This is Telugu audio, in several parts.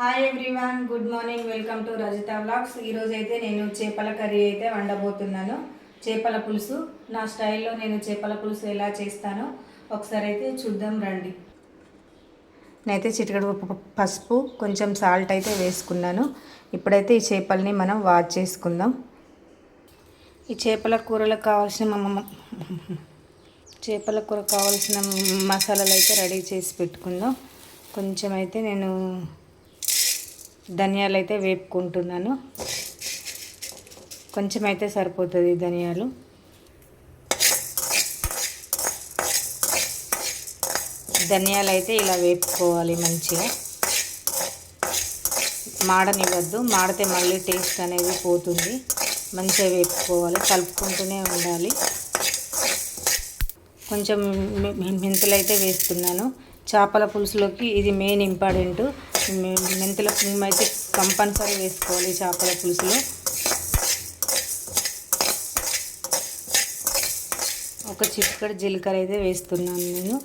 Hi everyone good morning welcome to Rajitha vlogs ఈరోజు అయితే నేను చేపల కర్రీ అయితే వండబోతున్నాను. చేపల పులుసు నా స్టైల్లో నేను చేపల పులుసు ఎలా చేస్తానో ఒకసారి అయితే చూద్దాం రండి. నేనైతే చిటికడు పసుపు కొంచెం సాల్ట్ అయితే వేసుకున్నాను. ఇప్పుడైతే ఈ చేపల్ని మనం వాష్ చేసుకుందాం. ఈ చేపల కూరలకు కావాల్సిన చేపల కూర కావాల్సిన మసాలాలు అయితే రెడీ చేసి పెట్టుకుందాం. కొంచెం అయితే నేను ధనియాలు అయితే వేపుకుంటున్నాను. కొంచెం అయితే సరిపోతుంది ధనియాలు. ధనియాలు అయితే ఇలా వేపుకోవాలి మంచిగా. మాడనివ్వద్దు మాడితే మళ్ళీ టేస్ట్ అనేది పోతుంది. మంచిగా వేపుకోవాలి కలుపుకుంటూనే ఉండాలి. కొంచెం మెంతులు అయితే వేస్తున్నాను. చేపల పులుసులోకి ఇది మెయిన్ ఇంపార్టెంట్ మెంతుల పువ్వు అయితే కంపల్సరీ వేసుకోవాలి చేపల పులుసులో. ఒక చిక్కడ జీలకర్ర అయితే వేస్తున్నాను నేను.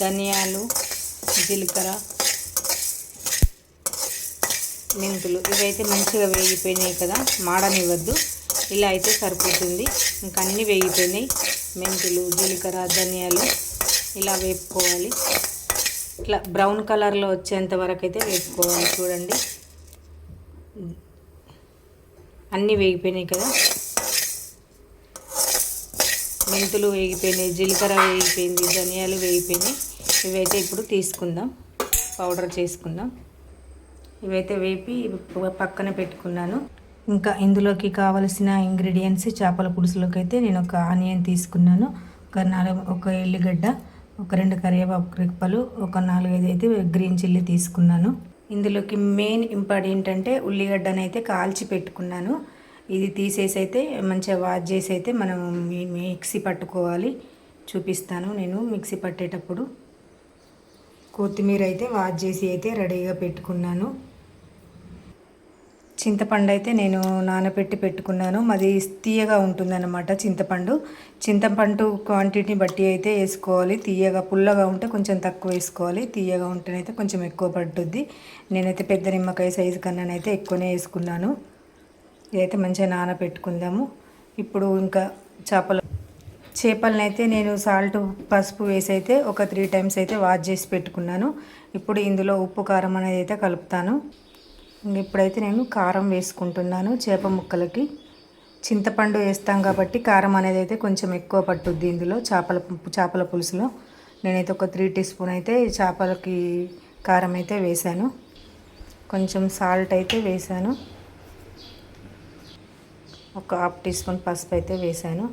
ధనియాలు జీలకర్ర మెంతులు. ఇవైతే మంచిగా వేగిపోయినాయి కదా మాడనివ్వద్దు. ఇలా అయితే సరిపోతుంది. ఇంకా అన్నీ వేగిపోయినాయి. మెంతులు జీలకర్ర ధనియాలు ఇలా వేపుకోవాలి. ఇట్లా బ్రౌన్ కలర్లో వచ్చేంత వరకు అయితే వేపుకోవాలి చూడండి. అన్నీ వేగిపోయినాయి కదా. మెంతులు వేగిపోయినాయి జీలకర్ర వేగిపోయింది ధనియాలు వేగిపోయినాయి. ఇవైతే ఇప్పుడు తీసుకుందాం. పౌడర్ చేసుకుందాం. ఇవైతే వేపి పక్కన పెట్టుకున్నాను. ఇంకా ఇందులోకి కావలసిన ఇంగ్రీడియంట్స్ చేపల పులుసులోకి అయితే నేను ఒక ఆనియన్ తీసుకున్నాను. ఒక నాలుగు ఒక ఎల్లిగడ్డ ఒక రెండు కరివేపాకు రెప్పలు ఒక నాలుగైదు అయితే గ్రీన్ చిల్లీ తీసుకున్నాను. ఇందులోకి మెయిన్ ఇంపార్టెంట్ అంటే అయితే కాల్చి పెట్టుకున్నాను. ఇది తీసేసి అయితే మంచిగా వాష్ చేసి అయితే మనం మిక్సీ పట్టుకోవాలి. చూపిస్తాను నేను మిక్సీ పట్టేటప్పుడు. కొత్తిమీర అయితే వాష్ చేసి అయితే రెడీగా పెట్టుకున్నాను. చింతపండు అయితే నేను నానబెట్టి పెట్టుకున్నాను. మాది తీయగా ఉంటుందన్నమాట చింతపండు. చింతపండు క్వాంటిటీని బట్టి అయితే వేసుకోవాలి. తీయగా పుల్లగా ఉంటే కొంచెం తక్కువ వేసుకోవాలి. తీయగా ఉంటేనైతే కొంచెం ఎక్కువ పడుతుంది. నేనైతే పెద్ద నిమ్మకాయ సైజు కన్నానైతే ఎక్కువనే వేసుకున్నాను. ఇదైతే మంచిగా నానబెట్టుకుందాము ఇప్పుడు ఇంకా చేపలు చేపలనైతే నేను సాల్ట్ పసుపు వేసి అయితే ఒక త్రీ టైమ్స్ అయితే వాష్ చేసి పెట్టుకున్నాను. ఇప్పుడు ఇందులో ఉప్పు కారం అనేది అయితే కలుపుతాను. ఇప్పుడైతే నేను కారం వేసుకుంటున్నాను చేప ముక్కలకి. చింతపండు వేస్తాం కాబట్టి కారం అనేది అయితే కొంచెం ఎక్కువ పట్టుద్ది ఇందులో చేపల చేపల పులుసులో. నేనైతే ఒక త్రీ టీ స్పూన్ అయితే చేపలకి కారం అయితే వేశాను. కొంచెం సాల్ట్ అయితే వేశాను. ఒక హాఫ్ టీ స్పూన్ పసుపు అయితే వేశాను.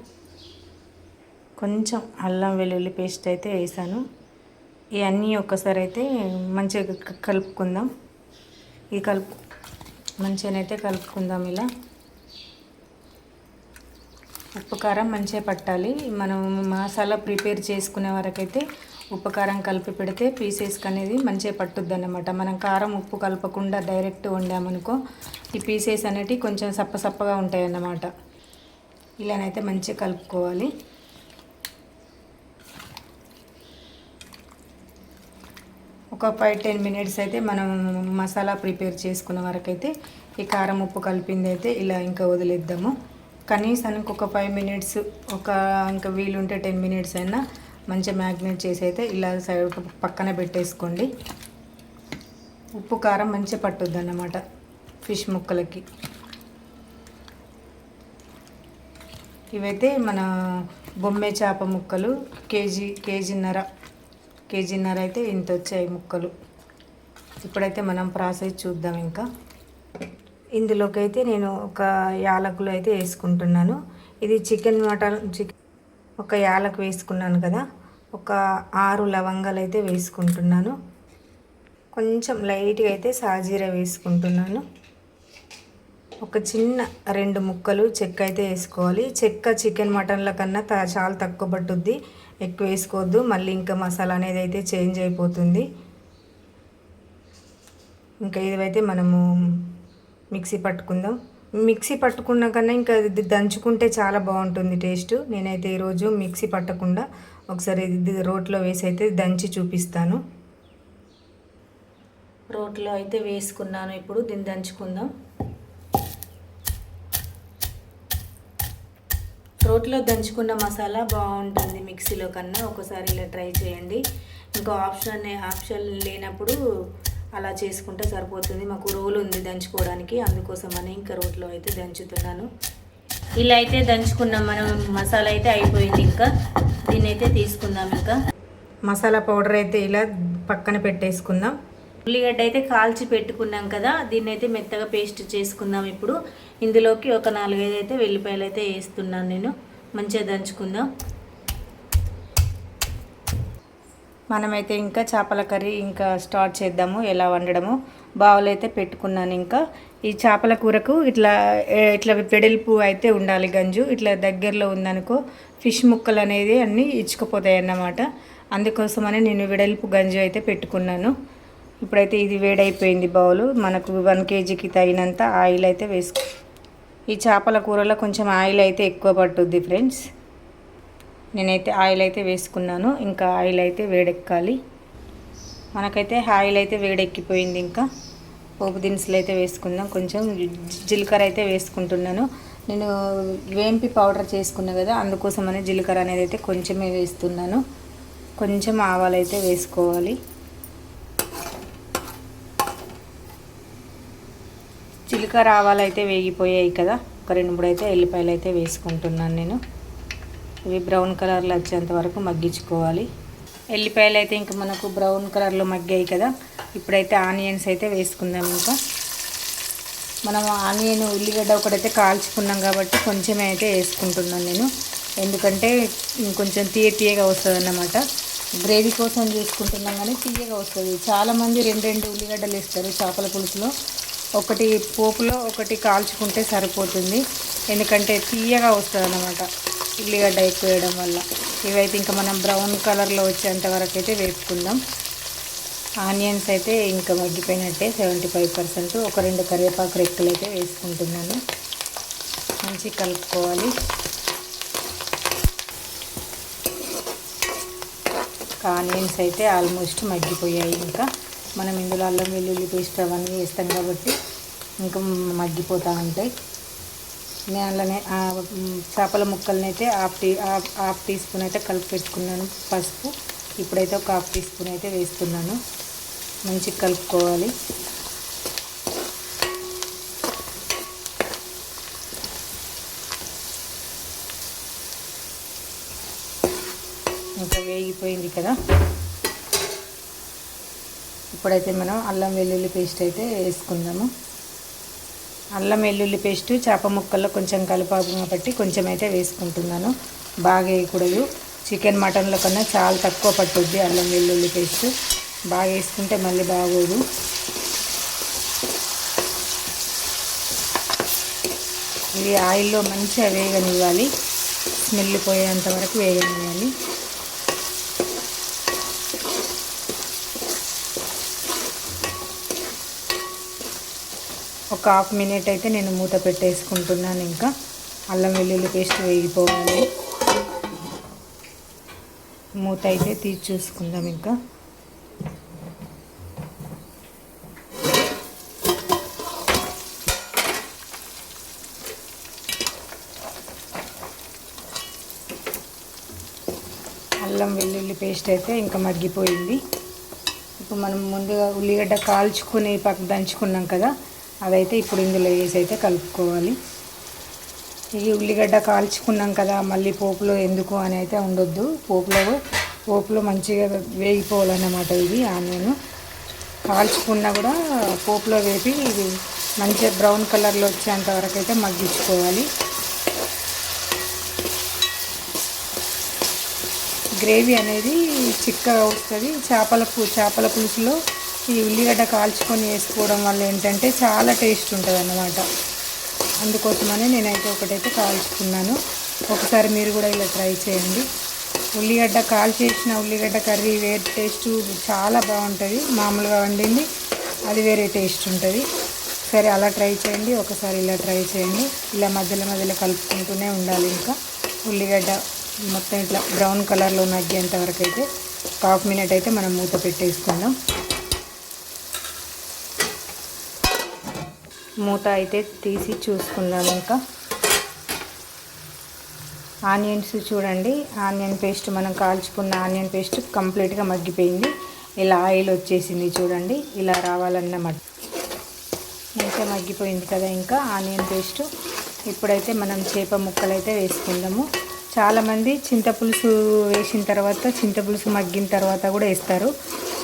కొంచెం అల్లం వెల్లుల్లి పేస్ట్ అయితే వేసాను ఇవన్నీ ఒక్కసారి అయితే మంచిగా కలుపుకుందాం. ఇది కలుపు మంచిగానైతే కలుపుకుందాం ఇలా. ఉప్పు కారం మంచిగా పట్టాలి. మనం మసాలా ప్రిపేర్ చేసుకునే వరకైతే ఉప్పు కారం కలిపి పెడితే పీసెస్కి అనేది మంచిగా పట్టుద్ది అన్నమాట మనం కారం ఉప్పు కలపకుండా డైరెక్ట్ వండామనుకో ఈ పీసెస్ అనేటివి కొంచెం సప్ప సప్పగా ఉంటాయి అన్నమాట ఇలానైతే మంచిగా కలుపుకోవాలి. ఒక ఫైవ్ టెన్ మినిట్స్ అయితే మనం మసాలా ప్రిపేర్ చేసుకున్న వరకు అయితే ఈ కారం ఉప్పు కలిపింది అయితే ఇలా ఇంకా వదిలేద్దాము. కనీసానికి ఒక ఫైవ్ మినిట్స్ ఒక ఇంకా వీలుంటే టెన్ మినిట్స్ అయినా మంచిగా మ్యాగ్నేట్ చేసి అయితే ఇలా సైడ్ పక్కన పెట్టేసుకోండి. ఉప్పు కారం మంచిగా పట్టుద్ది అన్నమాట ఫిష్ ముక్కలకి. ఇవైతే మన బొమ్మే చేప ముక్కలు కేజీ కేజీన్నర కేజీన్నర అయితే ఇంత వచ్చాయి ముక్కలు. ఇప్పుడైతే మనం ప్రాసెస్ చూద్దాం ఇంకా. ఇందులోకి అయితే నేను ఒక యాలకులు అయితే వేసుకుంటున్నాను. ఇది చికెన్ మటన్ చికెన్ ఒక యాలకు వేసుకున్నాను కదా. ఒక ఆరు లవంగాలు అయితే వేసుకుంటున్నాను. కొంచెం లైట్గా అయితే సాజీర వేసుకుంటున్నాను. ఒక చిన్న రెండు ముక్కలు చెక్క అయితే వేసుకోవాలి. చెక్క చికెన్ మటన్ల కన్నా చాలా తక్కువ పట్టుద్ది. ఎక్కువ వేసుకోవద్దు. మళ్ళీ ఇంకా మసాలా అనేది అయితే చేంజ్ అయిపోతుంది. ఇంకా ఇదైతే మనము మిక్సీ పట్టుకుందాం. మిక్సీ పట్టుకున్న కన్నా ఇంకా ఇది దంచుకుంటే చాలా బాగుంటుంది టేస్ట్. నేనైతే ఈరోజు మిక్సీ పట్టకుండా ఒకసారి ఇది రోట్లో వేసి అయితే దంచి చూపిస్తాను. రోట్లో అయితే వేసుకున్నాను. ఇప్పుడు దీన్ని దంచుకుందాం. రోట్లో దంచుకున్న మసాలా బాగుంటుంది మిక్సీలో కన్నా. ఒకసారి ఇలా ట్రై చేయండి. ఇంకో ఆప్షన్ ఆప్షన్ లేనప్పుడు అలా చేసుకుంటే సరిపోతుంది. మాకు రోలు ఉంది దంచుకోవడానికి. అందుకోసమని ఇంకా రోట్లో అయితే దంచుతున్నాను. ఇలా అయితే దంచుకున్నాం మనం మసాలా అయితే అయిపోయింది ఇంకా. దీన్ని అయితే తీసుకుందాం ఇంకా. మసాలా పౌడర్ అయితే ఇలా పక్కన పెట్టేసుకుందాం. ఉల్లిగడ్డ అయితే కాల్చి పెట్టుకున్నాం కదా. దీన్ని అయితే మెత్తగా పేస్ట్ చేసుకుందాం ఇప్పుడు. ఇందులోకి ఒక నాలుగైదు అయితే వెల్లిపాయలు అయితే వేస్తున్నాను నేను. మంచిగా దంచుకుందాం. మనమైతే ఇంకా చేపల కర్రీ ఇంకా స్టార్ట్ చేద్దాము ఎలా వండడము. బావులు అయితే పెట్టుకున్నాను ఇంకా. ఈ చేపల కూరకు ఇట్లా ఇట్లా వెడల్పు అయితే ఉండాలి గంజు. ఇట్లా దగ్గరలో ఉందనుకో ఫిష్ ముక్కలు అనేది అన్నీ ఇచ్చుకుపోతాయి అన్నమాట అందుకోసమని నేను వెడల్పు గంజు అయితే పెట్టుకున్నాను. ఇప్పుడైతే ఇది వేడైపోయింది బౌలు. మనకు వన్ కేజీకి తగినంత ఆయిల్ అయితే వేసుకు ఈ చేపల కూరలో కొంచెం ఆయిల్ అయితే ఎక్కువ పట్టుద్ది ఫ్రెండ్స్. నేనైతే ఆయిల్ అయితే వేసుకున్నాను ఇంకా ఆయిల్ అయితే వేడెక్కాలి. మనకైతే ఆయిల్ అయితే వేడెక్కిపోయింది ఇంకా. పోపు దినుసులు అయితే వేసుకుందాం కొంచెం జీలకర్ర అయితే వేసుకుంటున్నాను. నేను వేంపి పౌడర్ చేసుకున్నా కదా అందుకోసమనే జీలకర్ర అనేది అయితే కొంచెమే వేస్తున్నాను. కొంచెం ఆవాలు అయితే వేసుకోవాలి. జీలకర్ర ఆవాలు అయితే వేగిపోయాయి కదా. ఒక రెండు మూడు అయితే ఎల్లిపాయలు అయితే వేసుకుంటున్నాను నేను. ఇవి బ్రౌన్ కలర్లో వచ్చేంత వరకు మగ్గించుకోవాలి. ఎల్లిపాయలు అయితే ఇంకా మనకు బ్రౌన్ కలర్లో మగ్గాయి కదా. ఇప్పుడైతే ఆనియన్స్ అయితే వేసుకుందాం ఇంకా. మనం ఆనియన్ ఉల్లిగడ్డ ఒకటైతే కాల్చుకున్నాం కాబట్టి కొంచెమే అయితే వేసుకుంటున్నాను నేను. ఎందుకంటే కొంచెం తీయ తీయగా వస్తుంది అన్నమాట గ్రేవీ కోసం చేసుకుంటున్నాం కానీ తీయగా వస్తుంది. చాలామంది రెండు రెండు ఉల్లిగడ్డలు వేస్తారు చేపల పులుసులో. ఒకటి పోపులో ఒకటి కాల్చుకుంటే సరిపోతుంది. ఎందుకంటే తీయగా వస్తుంది అన్నమాట ఉల్లిగడ్డ ఎక్కువ వేయడం వల్ల. ఇవైతే ఇంకా మనం బ్రౌన్ కలర్లో వచ్చేంత వరకు అయితే వేపుకుందాం. ఆనియన్స్ అయితే ఇంకా మగ్గిపోయినట్టే సెవెంటీ ఫైవ్ పర్సెంట్. ఒక రెండు కరివేపాకు రెక్కలు అయితే వేసుకుంటున్నాను. మంచి కలుపుకోవాలి. ఆనియన్స్ అయితే ఆల్మోస్ట్ మగ్గిపోయాయి ఇంకా. మనం ఇందులో అల్లం వెల్లుల్లి పేస్ట్ అవన్నీ వేస్తాం కాబట్టి ఇంకా మగ్గిపోతూ ఉంటాయి. నేను అలానే చేపల ముక్కలనైతే అయితే half tea half half teaspoon అయితే కలిపి పెట్టుకున్నాను. పసుపు ఇప్పుడైతే ఒక హాఫ్ టీ స్పూన్ అయితే వేస్తున్నాను. మంచిగా కలుపుకోవాలి. ఇంకా వేగిపోయింది కదా. ఇప్పుడైతే మనం అల్లం వెల్లుల్లి పేస్ట్ అయితే వేసుకుందాము. అల్లం వెల్లుల్లి పేస్ట్ చేప ముక్కల్లో కొంచెం కలుపాకు కాబట్టి కొంచెం అయితే వేసుకుంటున్నాను. బాగా వేయకూడదు. చికెన్ మటన్లో కన్నా చాలా తక్కువ పట్టుద్ది అల్లం వెల్లుల్లి పేస్ట్. బాగా వేసుకుంటే మళ్ళీ బాగోదు. ఇది ఆయిల్లో మంచిగా వేగనివ్వాలి. స్మెల్ పోయేంత వరకు వేగనివ్వాలి. ఒక హాఫ్ మినిట్ అయితే నేను మూత పెట్టేసుకుంటున్నాను ఇంకా. అల్లం వెల్లుల్లి పేస్ట్ వేగిపోవాలి. మూత అయితే తీసి చూసుకుందాం ఇంకా. అల్లం వెల్లుల్లి పేస్ట్ అయితే ఇంకా మగ్గిపోయింది. ఇప్పుడు మనం ముందుగా ఉల్లిగడ్డ కాల్చుకొని పక్క దంచుకున్నాం కదా. అదైతే ఇప్పుడు ఇందులో వేసి అయితే కలుపుకోవాలి. ఈ ఉల్లిగడ్డ కాల్చుకున్నాం కదా మళ్ళీ పోపులో ఎందుకు అని అయితే ఉండొద్దు. పోపులో పోపులో మంచిగా వేగిపోవాలన్నమాట ఇది ఆనియన్. కాల్చుకున్నా కూడా పోపులో వేపి ఇది మంచిగా బ్రౌన్ కలర్లో వచ్చేంత వరకు అయితే మగ్గించుకోవాలి. గ్రేవీ అనేది చిక్కగా వస్తుంది. చేపల పు చేపల పులుసులో ఈ ఉల్లిగడ్డ కాల్చుకొని వేసుకోవడం వల్ల ఏంటంటే చాలా టేస్ట్ ఉంటుంది అన్నమాట అందుకోసమని నేనైతే ఒకటైతే కాల్చుకున్నాను. ఒకసారి మీరు కూడా ఇలా ట్రై చేయండి. ఉల్లిగడ్డ కాల్చేసిన ఉల్లిగడ్డ కర్రీ వేరే టేస్ట్ చాలా బాగుంటుంది. మామూలుగా వండింది అది వేరే టేస్ట్ ఉంటుంది. సరే అలా ట్రై చేయండి. ఒకసారి ఇలా ట్రై చేయండి. ఇలా మధ్యలో మధ్యలో కలుపుకుంటూనే ఉండాలి ఇంకా. ఉల్లిగడ్డ మొత్తం ఇట్లా బ్రౌన్ కలర్లో నగ్గేంత వరకు అయితే ఒక హాఫ్ మినిట్ అయితే మనం మూత పెట్టేసుకుందాం. మూత అయితే తీసి చూసుకుందాం ఇంకా. ఆనియన్స్ చూడండి. ఆనియన్ పేస్ట్ మనం కాల్చుకున్న ఆనియన్ పేస్ట్ కంప్లీట్గా మగ్గిపోయింది. ఇలా ఆయిల్ వచ్చేసింది చూడండి. ఇలా రావాలన్నమాట. ఇంకా మగ్గిపోయింది కదా ఇంకా ఆనియన్ పేస్ట్. ఇప్పుడైతే మనం చేప ముక్కలు అయితే వేసుకుందాము. చాలామంది చింతపులుసు వేసిన తర్వాత చింతపులుసు మగ్గిన తర్వాత కూడా వేస్తారు.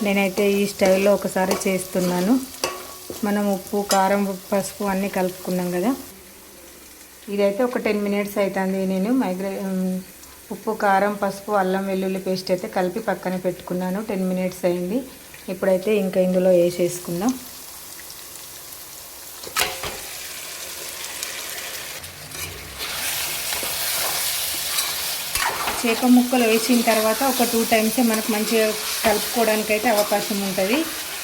నేనైతే ఈ స్టైల్లో ఒకసారి చేస్తున్నాను. మనం ఉప్పు కారం పసుపు అన్నీ కలుపుకున్నాం కదా. ఇదైతే ఒక టెన్ మినిట్స్ అవుతుంది నేను మైగ్రే ఉప్పు కారం పసుపు అల్లం వెల్లుల్లి పేస్ట్ అయితే కలిపి పక్కన పెట్టుకున్నాను. టెన్ మినిట్స్ అయింది. ఇప్పుడైతే ఇంకా ఇందులో వేసేసుకుందాం. చేప ముక్కలు వేసిన తర్వాత ఒక టూ టైమ్సే మనకు మంచిగా కలుపుకోవడానికి అయితే అవకాశం ఉంటుంది.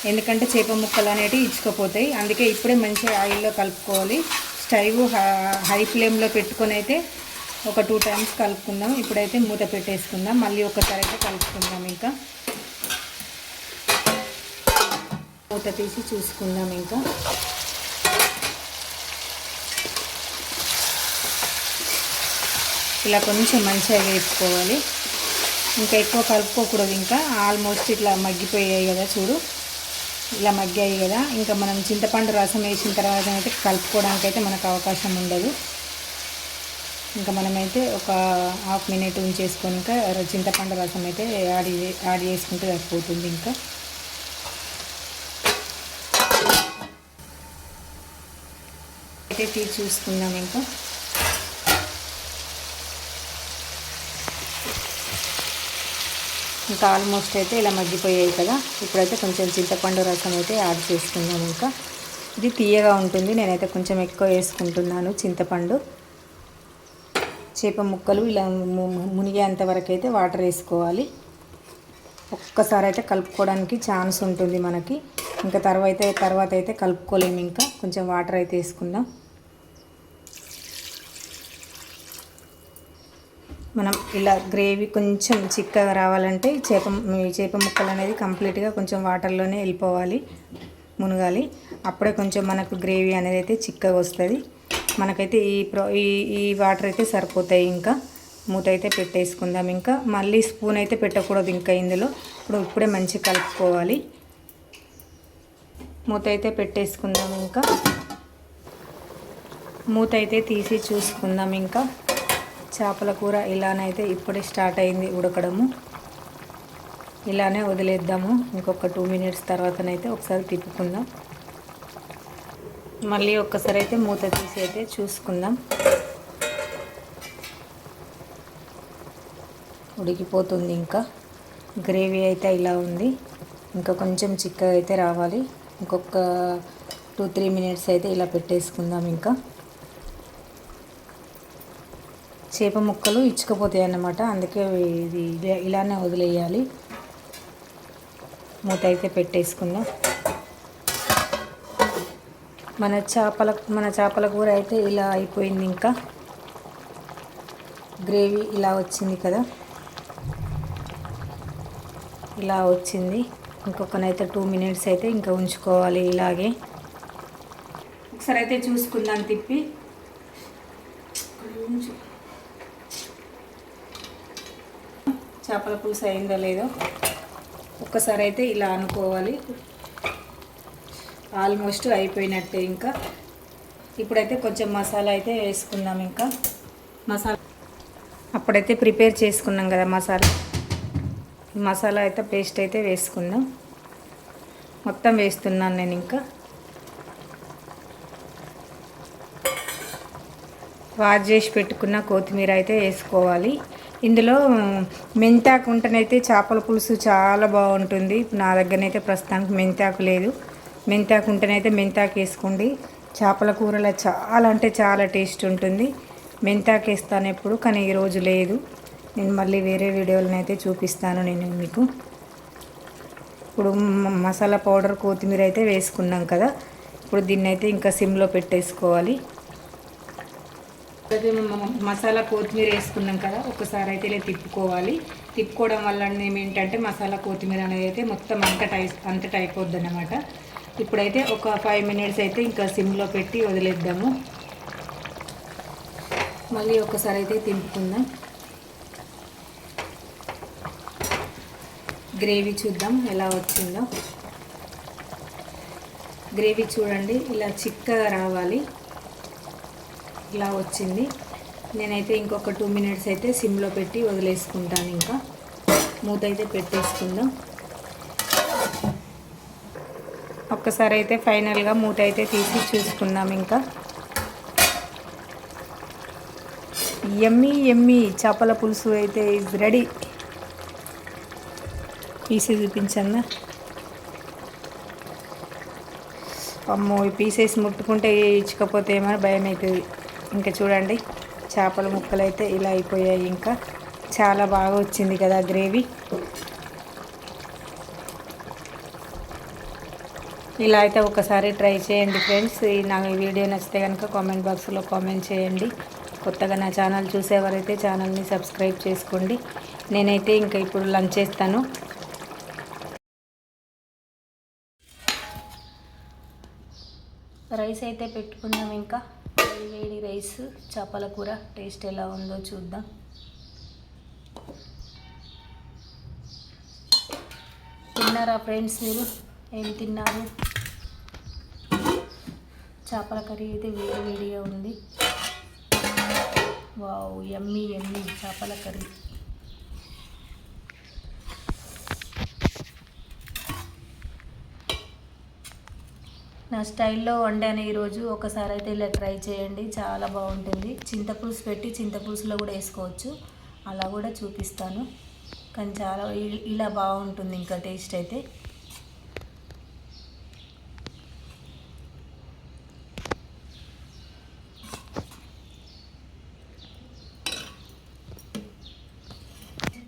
ఎందుకంటే చేప ముక్కలు అనేటివి ఇచ్చుకపోతాయి. అందుకే ఇప్పుడే మంచిగా ఆయిల్లో కలుపుకోవాలి. స్టవ్ హై ఫ్లేమ్లో పెట్టుకొని అయితే ఒక టూ టైమ్స్ కలుపుకుందాం. ఇప్పుడైతే మూత పెట్టేసుకుందాం. మళ్ళీ ఒకసారి అయితే కలుపుకుందాం ఇంకా. మూత తీసి చూసుకుందాం ఇంకా. ఇలా కొంచెం మంచిగా వేసుకోవాలి ఇంకా ఎక్కువ కలుపుకోకూడదు ఇంకా. ఆల్మోస్ట్ ఇట్లా మగ్గిపోయాయి కదా చూడు. ఇలా మగ్గాయి కదా. ఇంకా మనం చింతపండు రసం వేసిన తర్వాత అయితే కలుపుకోవడానికి అయితే మనకు అవకాశం ఉండదు. ఇంకా మనమైతే ఒక హాఫ్ మినిట్ ఉంచేసుకొని ఇంకా చింతపండు రసం అయితే యాడ్ యాడ్ చేసుకుంటే సరిపోతుంది ఇంకా. అయితే తీసి చూసుకుందాం ఇంకా. ఇంకా ఆల్మోస్ట్ అయితే ఇలా మగ్గిపోయాయి కదా. ఇప్పుడైతే కొంచెం చింతపండు రసం అయితే యాడ్ చేసుకుందాం ఇంకా. ఇది తీయగా ఉంటుంది. నేనైతే కొంచెం ఎక్కువ వేసుకుంటున్నాను చింతపండు. చేప ముక్కలు ఇలా ము- మునిగేంత వరకు అయితే వాటర్ వేసుకోవాలి. ఒక్కసారి అయితే కలుపుకోవడానికి ఛాన్స్ ఉంటుంది మనకి. ఇంకా తర్వాత తర్వాత అయితే కలుపుకోలేము ఇంకా. కొంచెం వాటర్ అయితే వేసుకుందాం. మనం ఇలా గ్రేవీ కొంచెం చిక్కగా రావాలంటే చేప చేప ముక్కలు అనేది కంప్లీట్గా కొంచెం వాటర్లోనే వెళ్ళిపోవాలి మునగాలి. అప్పుడే కొంచెం మనకు గ్రేవీ అనేది అయితే చిక్కగా వస్తుంది. మనకైతే ఈ ప్రో ఈ ఈ వాటర్ అయితే సరిపోతాయి ఇంకా. మూత అయితే పెట్టేసుకుందాం ఇంకా. మళ్ళీ స్పూన్ అయితే పెట్టకూడదు ఇంకా ఇందులో. ఇప్పుడు ఇప్పుడే మంచిగా కలుపుకోవాలి. మూత అయితే పెట్టేసుకుందాం ఇంకా. మూత అయితే తీసి చూసుకుందాం ఇంకా. చేపల కూర ఇలానైతే ఇప్పుడే స్టార్ట్ అయింది ఉడకడము. ఇలానే వదిలేద్దాము. ఇంకొక టూ మినిట్స్ తర్వాతనైతే ఒకసారి తిప్పుకుందాం. మళ్ళీ ఒక్కసారి అయితే మూత తీసి అయితే చూసుకుందాం. ఉడికిపోతుంది ఇంకా. గ్రేవీ అయితే ఇలా ఉంది. ఇంకా కొంచెం చిక్కగా అయితే రావాలి. ఇంకొక టూ త్రీ మినిట్స్ అయితే ఇలా పెట్టేసుకుందాం ఇంకా. చేప ముక్కలు ఇచ్చుకపోతాయి అన్నమాట. అందుకే ఇది ఇలా- ఇలానే వదిలేయాలి. మూత అయితే పెట్టేసుకుందాం. మన చేపల మన చేపల కూర అయితే ఇలా అయిపోయింది ఇంకా. గ్రేవీ ఇలా వచ్చింది కదా. ఇలా వచ్చింది. ఇంకొకనైతే టూ మినిట్స్ అయితే ఇంకా ఉంచుకోవాలి ఇలాగే. ఒకసారి అయితే చూసుకుందాం తిప్పి కొంచెం చేపల పులుసు అయిందో లేదో ఒక్కసారి అయితే ఇలా అనుకోవాలి. ఆల్మోస్ట్ అయిపోయినట్టే ఇంకా. ఇప్పుడైతే కొంచెం మసాలా అయితే వేసుకుందాం ఇంకా. మసాలా అప్పుడైతే ప్రిపేర్ చేసుకున్నాం కదా మసాలా. మసాలా అయితే పేస్ట్ అయితే వేసుకుందాం. మొత్తం వేస్తున్నాను నేను ఇంకా. వాష్ చేసి పెట్టుకున్న కొత్తిమీర అయితే వేసుకోవాలి. ఇందులో మెంతాకు ఉంటేనైతే చేపల పులుసు చాలా బాగుంటుంది. నా దగ్గరనైతే ప్రస్తుతానికి మెంతాకు లేదు. మెంతాకు ఉంటేనైతే మెంతాకు వేసుకోండి. చేపల కూరలో చాలా అంటే చాలా టేస్ట్ ఉంటుంది. మెంతాకు వేస్తాను ఎప్పుడు కానీ ఈరోజు లేదు. నేను మళ్ళీ వేరే వీడియోలను అయితే చూపిస్తాను నేను మీకు. ఇప్పుడు మసాలా పౌడర్ కొత్తిమీర అయితే వేసుకున్నాం కదా. ఇప్పుడు దీన్ని అయితే ఇంకా సిమ్లో పెట్టేసుకోవాలి. మసాలా కొత్తిమీర వేసుకున్నాం కదా ఒకసారి అయితే ఇలా తిప్పుకోవాలి. తిప్పుకోవడం వల్ల ఏంటంటే మసాలా కొత్తిమీర అనేది అయితే మొత్తం అంతట అంతట అయిపోద్ది అనమాట ఇప్పుడైతే ఒక ఫైవ్ మినిట్స్ అయితే ఇంకా సిమ్లో పెట్టి వదిలేద్దాము. మళ్ళీ ఒకసారి అయితే తింపుకుందాం గ్రేవీ చూద్దాం ఎలా వచ్చిందో. గ్రేవీ చూడండి ఇలా చిక్కగా రావాలి. ఇలా వచ్చింది. నేనైతే ఇంకొక టూ మినిట్స్ అయితే సిమ్లో పెట్టి వదిలేసుకుంటాను ఇంకా. మూత అయితే పెట్టేసుకుందాం. ఒక్కసారి అయితే ఫైనల్గా మూత అయితే తీసి చూసుకుందాం ఇంకా. ఎమ్మి ఎమ్మి చేపల పులుసు అయితే ఇస్ రెడీ పీసెస్ చూపించన్నా. అమ్మో ఈ పీసెస్ ముట్టుకుంటే ఇచ్చకపోతే ఏమో భయం అవుతుంది ఇంకా చూడండి చేపల ముక్కలు అయితే ఇలా అయిపోయాయి ఇంకా. చాలా బాగా వచ్చింది కదా గ్రేవీ. ఇలా అయితే ఒకసారి ట్రై చేయండి ఫ్రెండ్స్. నాకు ఈ వీడియో నచ్చితే కనుక కామెంట్ బాక్స్లో కామెంట్ చేయండి. కొత్తగా నా ఛానల్ చూసేవారైతే ఛానల్ని సబ్స్క్రైబ్ చేసుకోండి. నేనైతే ఇంకా ఇప్పుడు లంచ్ చేస్తాను. రైస్ అయితే పెట్టుకుందాం ఇంకా. వేడి వేడి రైస్ చేపల కూర టేస్ట్ ఎలా ఉందో చూద్దాం. తిన్నారా ఫ్రెండ్స్ మీరు? ఏం తిన్నారు? చేపల కర్రీ అయితే వేడి వేడిగా ఉంది. వావ్ ఎమ్మి ఎమ్మి చేపల కర్రీ. నా స్టైల్లో వండాను ఈరోజు ఒకసారి అయితే ఇలా ట్రై చేయండి. చాలా బాగుంటుంది. చింతపులుసు పెట్టి చింతపులుసులో కూడా వేసుకోవచ్చు. అలా కూడా చూపిస్తాను. కానీ చాలా ఇలా బాగుంటుంది ఇంకా టేస్ట్ అయితే.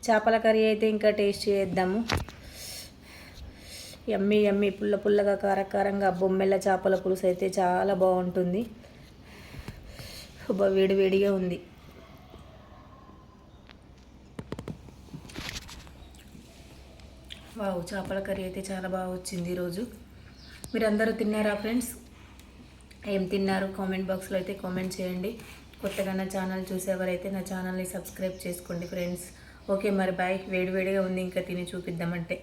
చేపల కర్రీ అయితే ఇంకా టేస్ట్ చేద్దాము. ఎమ్మి ఎమ్మి పుల్ల పుల్లగా కారకారంగా బొమ్మెల చేపల పులుసు అయితే చాలా బాగుంటుంది. వేడివేడిగా వేడి వేడిగా ఉంది. వావ్ చేపల కర్రీ అయితే చాలా బాగా వచ్చింది ఈరోజు. మీరందరూ తిన్నారా ఫ్రెండ్స్? ఏం తిన్నారు? కామెంట్ బాక్స్లో అయితే కామెంట్ చేయండి. కొత్తగా నా ఛానల్ చూసేవారైతే నా ఛానల్ని సబ్స్క్రైబ్ చేసుకోండి ఫ్రెండ్స్. ఓకే మరి బాయ్. వేడివేడిగా ఉంది ఇంకా తిని చూపిద్దామంటే.